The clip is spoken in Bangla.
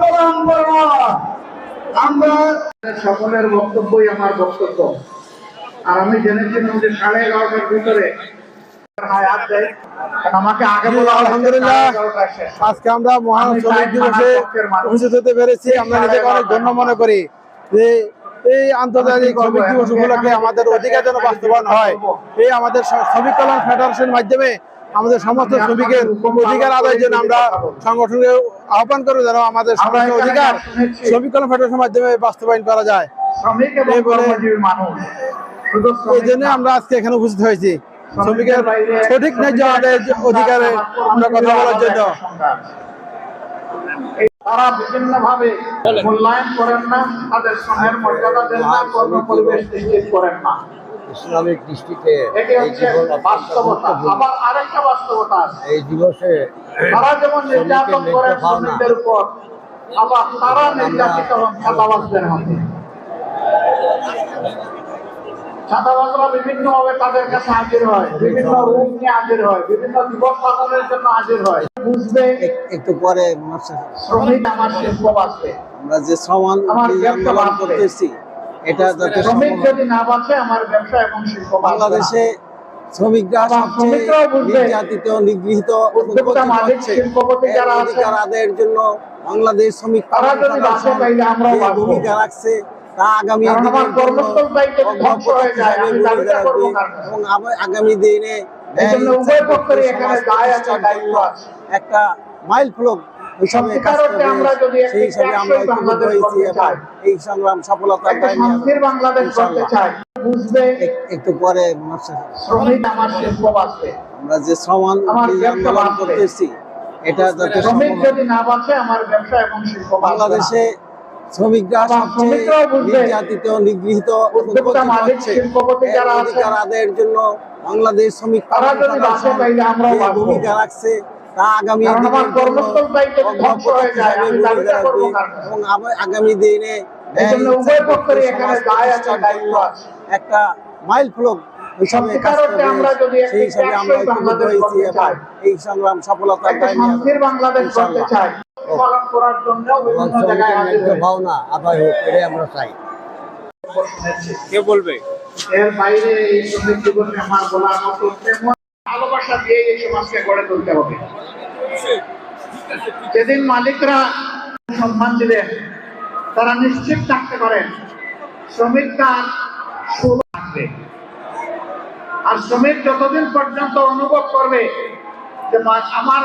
প্রদান আমরা সকলের বক্তব্যই আমার বক্তব্য। আর আমি জেনেছিলাম যে সাড়ে এগারোটার ভিতরে। আজকে আমরা মহান শ্রমিক দিবসে হতে পেরেছি। আমরা নিজেকে অনেক ধন্য মনে করি যে এই আন্তর্জাতিক শ্রমিক দিবস উপলক্ষে আমাদের অধিকার যেন বাস্তবায়ন হয়। এই আমাদের শ্রমিক কল্যাণ ফেডারেশনের মাধ্যমে আমাদের সমস্ত শ্রমিকের অধিকার আদায়ের জন্য আমরা সংগঠনকে আহ্বান করব যেন আমাদের সমস্ত অধিকার শ্রমিক কল্যাণ ফেডারেশনের মাধ্যমে বাস্তবায়ন করা যায়। এই বলে- জন্য আমরা আজকে এখানে উপস্থিত হয়েছি। শ্রমিকের সঠিক ন্যায্য আদায়ের অধিকারে আমরা কথা বলার জন্য। তারা বিভিন্ন ভাবে মূল্যায়ন করেন না তাদের শ্রমের মর্যাদা দেন না কর্ম পরিবেশ নিশ্চিত করেন না। ইসলামিক দৃষ্টিতে এই জীবন অত্যন্ত বাস্তবতা। গুরুত্বপূর্ণ। আবার আরেকটা বাস্তবতা এই দিবসে তারা যেমন নির্যাতন শ্রমিকের করে ন্যায্য পাওনা শ্রমিকদের উপর আবার তারা নির্যাতিত হন ছাতাবাজদের হাতে ছাতাবাজরা বিভিন্ন তাদের কাছে হাজির হয় বিভিন্ন রূপ নিয়ে হাজির হয় বিভিন্ন দিবস পালনের জন্য হাজির হয়। বুঝবে একটু পরে শ্রমিক আমার শিল্প বাঁচবে। আমরা যে সমান আন্দোলন করতেছি এটা যাতে বাংলাদেশে শ্রমিকরা সবচেয়ে নির্যাতিত নিগৃহীত অধিকার আদায়ের জন্য বাংলাদেশ শ্রমিক। ভূমিকা রাখছে তা আগামী হয়ে? এবং আগামী দিনে। একটা মাইল ফলক আমরা সেই হিসাবে আমরা টেকসই বাংলাদেশ হয়েছি এবং এই সংগ্রাম সফলতার একটা দায় নিয়ে শান্তির বাংলাদেশ করতে চাই। বুঝবে? একটু পরে শ্রমিক আমার শিল্প বাঁচবে আমরা যে আন্দোলন করতেছি এটা যাতে শ্রমিক যদি না বাঁচে আমার ব্যবসা এবং শিল্প বাংলাদেশে শ্রমিকরা সবচেয়ে নির্যাতিত নিগৃহীত অধিকার আদায়ের জন্য বাংলাদেশ শ্রমিক। ভূমিকা রাখছে আগামী হয়ে? এবং আগামী দিনে। একটা মাইল ফলক। আমরা যদি সেই হিসাবে আমরা হয়েছি এবং এই সংগ্রাম বাংলাদেশ করতে চাই। পালন করার জন্য। ভাবনা আদায় হোক এটাই আমরা চাই। কে বলবে? এর বাইরে এই দিবসে আমার বলার মতো ভালোবাসা দিয়ে এই সমাজকে গড়ে তুলতে হবে। যেদিন মালিকরা সম্মান দিলেন তারা নিশ্চিত থাকতে পারেন শ্রমিক তার থাকবে। আর শ্রমিক যতদিন পর্যন্ত অনুভব করবে যে আমার